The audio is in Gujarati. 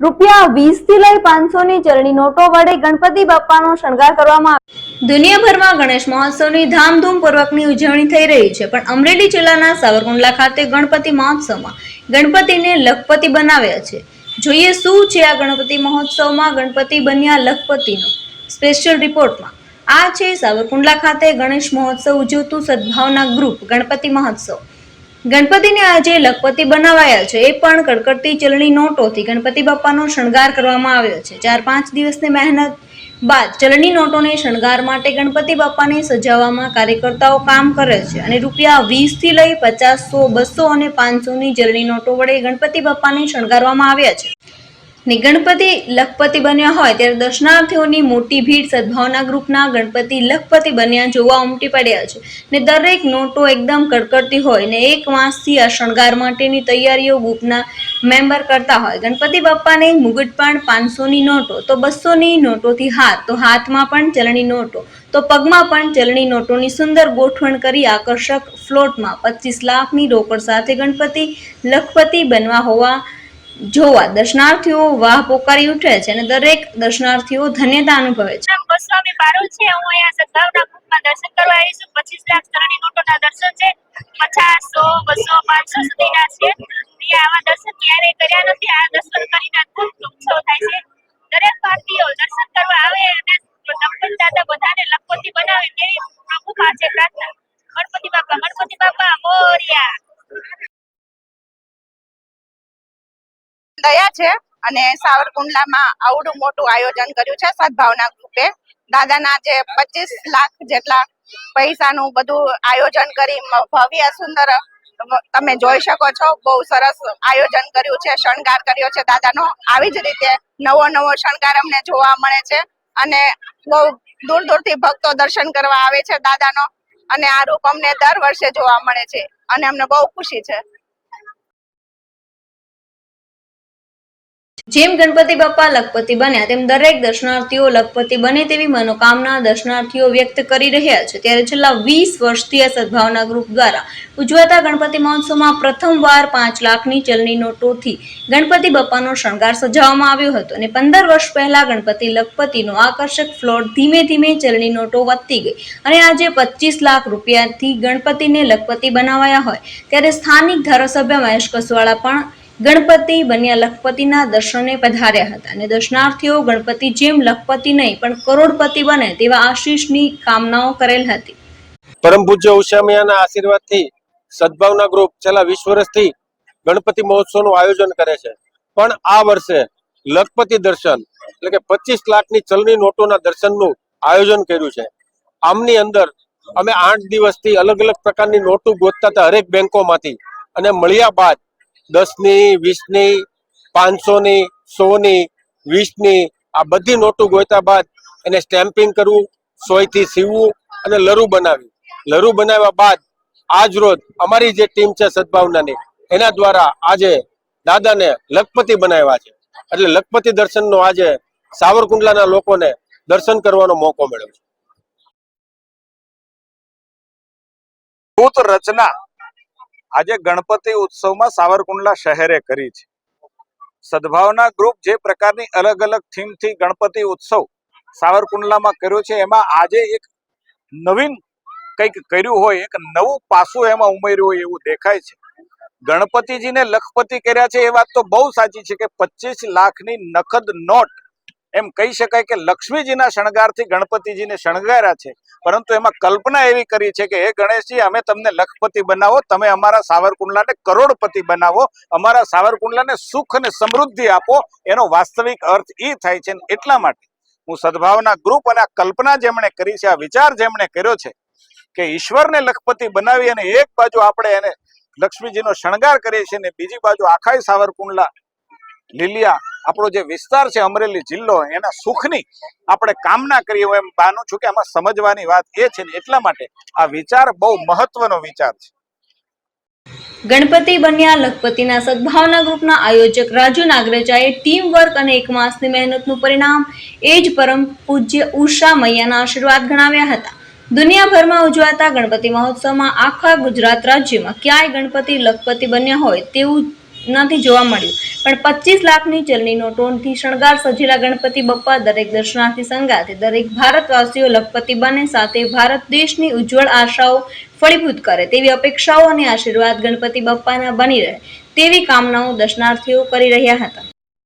રૂપિયા વીસથી લઈ પાંચસો ની ચરણી નોટો વડે ગણપતિ બાપ્પાનો શણગાર કરવામાં આવ્યો. દુનિયાભરમાં ગણેશ મહોત્સવની ધામધૂમપૂર્વકની ઉજવણી થઈ રહી છે, પણ અમરેલી જિલ્લાના સાવરકુંડલા ખાતે ગણપતિ મહોત્સવમાં ગણપતિને લખપતિ બનાવ્યા છે. જોઈએ શું છે આ ગણપતિ મહોત્સવમાં ગણપતિ બન્યા લખપતિનો? સ્પેશિયલ રિપોર્ટમાં આ છે સાવરકુંડલા ખાતે ગણેશ મહોત્સવ ઉજવતું સદભાવના ગ્રુપ ગણપતિ મહોત્સવ. ગણપતિને આજે લખપતિ બનાવાયા છે. એ પણ કડકડતી ચલણી નોટોથી ગણપતિ બાપ્પાનો શણગાર કરવામાં આવ્યો છે. ચાર પાંચ દિવસની મહેનત બાદ ચલણી નોટોને શણગાર માટે ગણપતિ બાપ્પાને સજાવવામાં કાર્યકર્તાઓ કામ કરે છે અને રૂપિયા વીસથી લઈ પચાસ સો, બસો અને પાંચસોની ચલણી નોટો વડે ગણપતિ બાપ્પાને શણગારવામાં આવ્યા છે. ને ગણપતિ લખપતિ બન્યા હોય ત્યારે દર્શનાર્થીઓની મોટી ભીડ સદભાવના ગ્રુપના ગણપતિ લખપતિ બન્યા જોવા ઉમટી પડ્યા છે ને દરેક નોટો એકદમ કડકડતી હોય ને એક માસથી આ શણગાર માટેની તૈયારીઓ ગ્રુપના મેમ્બર કરતા હોય. ગણપતિ બાપ્પાને મુગટ પણ પાંચસોની નોટો, તો બસોની નોટોથી હાથ, તો હાથમાં પણ ચલણી નોટો, તો પગમાં પણ ચલણી નોટોની સુંદર ગોઠવણ કરી આકર્ષક ફ્લોટમાં પચીસ લાખની રોકડ સાથે ગણપતિ લખપતિ બનવા હોવા જોવા, દર્શનાર્થીઓ વાહ પોકારી ઉઠે છે અને દરેક દર્શનાર્થીઓ ધન્યતા અનુભવે છે. ગોસ્વામી પારુલ છે, હું અહીંયા સદભાવના ગ્રુપમાં દર્શન કરવા આવી છું. પચીસ લાખ ચરણી નોટોના દર્શન છે. પચાસ સો બસો, પાંચસો સુધીના છે. આવા દર્શન ક્યારેય કર્યા નથી. આ દર્શન કરીને ખૂબ ઉત્સવ થાય છે. દરેક ભારતીયો દર્શન કરવા આવે અને ગણપતિ દાદા બધાને લખપતિ બનાવે તેવી પ્રભુ પાસે પ્રાર્થના દયા છે અને સાવરકુંડલામાં આવડું મોટું આયોજન કર્યું છે સદભાવના ગ્રુપે. દાદાના જે પચીસ લાખ જેટલા પૈસાનું બધું આયોજન કરી ભવ્ય, સુંદર તમે જોઈ શકો છો, બહુ સરસ આયોજન કર્યું છે, શણગાર કર્યો છે દાદાનો. આવી જ રીતે નવો નવો શણગાર અમને જોવા મળે છે અને બહુ દૂર દૂરથી ભક્તો દર્શન કરવા આવે છે દાદાનો. અને આ રૂપ અમને દર વર્ષે જોવા મળે છે અને અમને બહુ ખુશી છે. જેમ ગણપતિ બાપ્પા લખપતિ બન્યા, તેમ દરેક દર્શનાર્થીઓ લખપતિ બને તેવી મનોકામના દર્શનાર્થીઓ વ્યક્ત કરી રહ્યા છે. ત્યારે છેલ્લા વીસ વર્ષથી આ સદભાવના ગ્રુપ દ્વારા ઉજવાતા ગણપતિ મહોત્સવમાં પ્રથમવાર પાંચ લાખની ચલણી નોટોથી ગણપતિ બાપ્પાનો શણગાર સજાવવામાં આવ્યો હતો અને પંદર વર્ષ પહેલા ગણપતિ લખપતિનો આકર્ષક ફ્લોટ ધીમે ધીમે ચલણી નોટો વધતી ગઈ અને આજે પચીસ લાખ રૂપિયાથી ગણપતિને લખપતિ બનાવાયા હોય. ત્યારે સ્થાનિક ધારાસભ્ય મહેશ કસવાળા પણ ગણપતિ બન્યા લખપતિના દર્શને પધાર્યા હતા અને દર્શનાર્થીઓ ગણપતિ જેમ લખપતિ નહીં, પણ કરોડપતિ બને તેવા આશીષની કામનાઓ કરેલ હતી. પરમ પૂજ્ય ઉષામિયાના આશીર્વાદથી સદભાવના ગ્રુપ છેલ્લા વીસ વર્ષથી ગણપતિ મહોત્સવનું આયોજન કરે છે. પણ આ વર્ષે લખપતિ દર્શન, એટલે કે પચીસ લાખની ચલણી નોટોના દર્શનનું આયોજન કર્યું છે. આમની અંદર અમે આઠ દિવસથી અલગ અલગ પ્રકારની નોટો ગોતતા હતા હરેક બેંકોમાંથી અને મળ્યા બાદ દસની, વીસની, પાંચસોની, સોની, વીસની, આ બધી નોટો ગોતા બાદ એને સ્ટેમ્પિંગ કરવું, સોયથી સીવવું અને લરુ બનાવી. લરુ બનાવ્યા બાદ આજ રોજ અમારી જે ટીમ છે સદભાવનાની, એના દ્વારા આજે દાદાને લખપતિ બનાવ્યા છે. એટલે લખપતિ દર્શનનો આજે સાવરકુંડલાના લોકોને દર્શન કરવાનો મોકો મળ્યો છે. ભૂત રચના આજે ગણપતિ ઉત્સવમાં સાવરકુંડલા શહેરે કરી છે. સદભાવના ગ્રુપ જે પ્રકારની અલગ અલગ થીમથી ગણપતિ ઉત્સવ સાવરકુંડલામાં કર્યો છે, એમાં આજે એક નવીન કંઈક કર્યું હોય, એક નવું પાસું એમાં ઉમેર્યું હોય એવું દેખાય છે. ગણપતિજીને લખપતિ કર્યા છે, એ વાત તો બહુ સાચી છે કે પચીસ લાખની નખદ નોટ એમ કહી શકાય કે લક્ષ્મીજીના શણગારથી ગણપતિજીને શણગાર્યા છે. પરંતુ એમાં કલ્પના એવી કરી છે કે, હે ગણેશજી, અમે તમને લખપતિ બનાવો, તમે અમારા સાવરકુંડલાને કરોડપતિ બનાવો, અમારા સાવરકુંડલાને સુખ અને સમૃદ્ધિ આપો. એનો વાસ્તવિક અર્થ એ થાય છે એટલા માટે હું સદભાવના ગ્રુપ અને આ કલ્પના જેમણે કરી છે, આ વિચાર જેમણે કર્યો છે કે ઈશ્વરને લખપતિ બનાવી અને એક બાજુ આપણે એને લક્ષ્મીજીનો શણગાર કરીએ છીએ ને બીજી બાજુ આખાય સાવરકુંડલા, લીલિયા આપણો જે વિસ્તાર છે અમરેલી જિલ્લો, એના સુખની આપણે કામના કરીએ એમ માનું છું કે આમાં સમજવાની વાત એ છે ને એટલા માટે આ વિચાર બહુ મહત્વનો વિચાર છે. ગણપતિ બન્યા લખપતિના સદભાવના ગ્રુપના આયોજક રાજુ નાગરેજાએ ટીમ અને એક માસની મહેનતનું પરિણામ, એ જ પરમ પૂજ્ય ઉષા મૈયાના આશીર્વાદ ગણાવ્યા હતા. દુનિયાભરમાં ઉજવાતા ગણપતિ મહોત્સવમાં આખા ગુજરાત રાજ્યમાં ક્યાંય ગણપતિ લખપતિ બન્યા હોય તેવું નથી જોવા મળ્યું. પણ પચીસ લાખની ચલણી નોટોથી શણગાર સજેલા ગણપતિ બપ્પા દરેક દર્શનાર્થી સંગાથે. દરેક ભારતવાસીઓ લખપતિ બને સાથે ભારત દેશની ઉજ્જવળ આશાઓ ફળીભૂત કરે. તેવી અપેક્ષાઓ અને આશીર્વાદ ગણપતિ બપ્પાના બની રહે. તેવી કામનાઓ દર્શનાર્થીઓ કરી રહ્યા હતા.